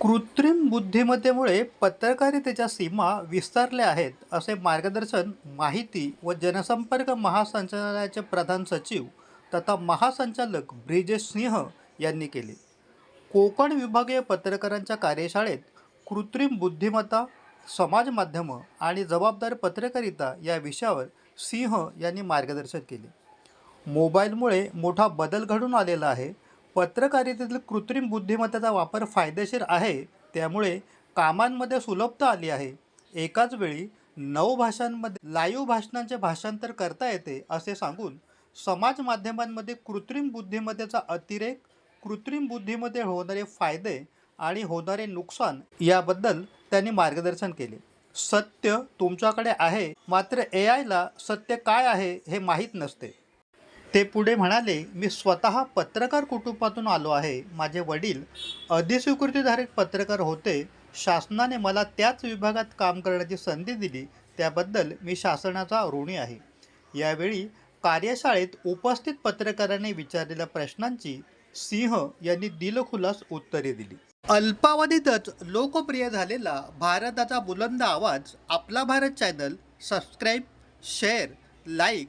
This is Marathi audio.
कृत्रिम बुद्धिमत्तेमुळे पत्रकारितेच्या सीमा विस्तारल्या आहेत असे मार्गदर्शन माहिती व जनसंपर्क महासंचालनालयाचे प्रधान सचिव तथा महासंचालक ब्रिजेश सिंह यांनी केले. कोकण विभागीय पत्रकारांच्या कार्यशाळेत कृत्रिम बुद्धिमत्ता समाज माध्यमं आणि जबाबदार पत्रकारिता या विषयावर सिंह यांनी मार्गदर्शन केले. मोबाईलमुळे मोठा बदल घडून आलेला आहे. पत्रकारितेतील कृत्रिम बुद्धिमत्तेचा वापर फायदेशीर आहे त्यामुळे कामांमध्ये सुलभता आली आहे. एकाच वेळी नऊ भाषांमध्ये लाईव्ह भाषणांचे भाषांतर करता येते असे सांगून समाज माध्यमांमध्ये कृत्रिम बुद्धिमत्तेचा अतिरेक कृत्रिम बुद्धिमत्ते होणारे फायदे आणि होणारे नुकसान याबद्दल त्यांनी मार्गदर्शन केले. सत्य तुमच्याकडे आहे मात्र ए आयला सत्य काय आहे हे माहीत नसते. ते पुढे म्हणाले मी स्वतः पत्रकार कुटुंबातून आलो आहे. माझे वडील अधिस्वीकृतीधारक पत्रकार होते. शासनाने मला त्याच विभागात काम करण्याची संधी दिली. त्याबद्दल मी शासनाचा ऋणी आहे. यावेळी कार्यशाळेत उपस्थित पत्रकारांनी विचारलेल्या प्रश्नांची सिंह यांनी दिलखुलास उत्तरे दिली. अल्पावधीतच लोकप्रिय झालेला भारताचा बुलंद आवाज आपला Bharat channel subscribe share like